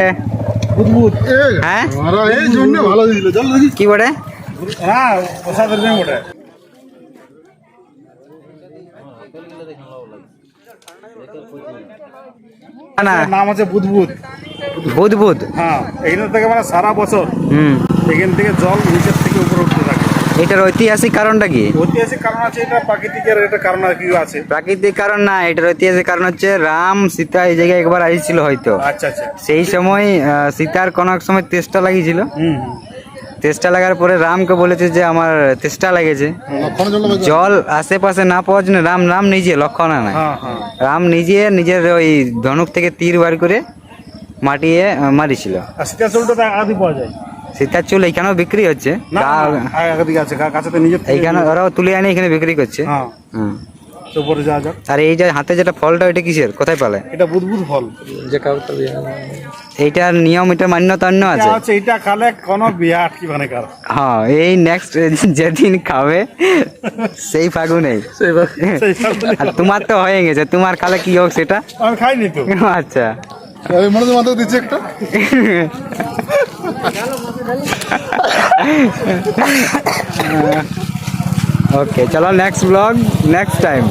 হ্যাঁ? কি বটে? হ্যাঁ নাম আছে বুদবুদ হ্যাঁ এখান থেকে মানে সারা বছর হুম। এখান থেকে জল নিচের থেকে উপরে উঠতে এটার ঐতিহাসিক কারণটা কি? ঐতিহাসিক কারণ আছে এটা প্রাকৃতিকের এটা কারণ আর কি আছে। প্রাকৃতিক কারণ না এটার ঐতিহাসিক কারণ হচ্ছে রাম সীতা এই জায়গায় একবার আসছিল হয়তো। আচ্ছা আচ্ছা। সেই সময় সীতার কোনো এক সময় তেষ্টা লাগিয়েছিল। হুম তেষ্টা লাগার পরে রামকে বলেছে যে আমার তেষ্টা লেগেছে। জল আশেপাশে না পাওয়ার জন্য রাম রাম নিজে লক্ষণ না। হ্যাঁ হ্যাঁ। রাম নিজে নিজের ওই ধনুক থেকে তীর বার করে মাটিয়ে মারিছিল। সীতা চুলটা আদি পাওয়া যায়। সীতার চুল এখানেও বিক্রি হচ্ছে। এইখানে ওরাও তুলে আনে এখানে বিক্রি করছে। হ্যাঁ। আর এই যে হাতে যেটা ফলটা ওইটা কিসের? কোথায় পালে? এটা বুদবুদ ফল। এইটার নিয়ম এটা মান্যতা অন্য আছে? এটা এটা খালে কোনো বিয়া আটকি মানে কার? হ্যাঁ এই নেক্সট যেদিন খাবে সেই ফাগুনেই। আর তোমার তো হয়ে গেছে তোমার খালে কি হোক সেটা? আমি খাইনি তো। আচ্ছা। মনে মাথা দিচ্ছে একটা। ওকে চলো নেক্সট ব্লগ নেক্সট টাইম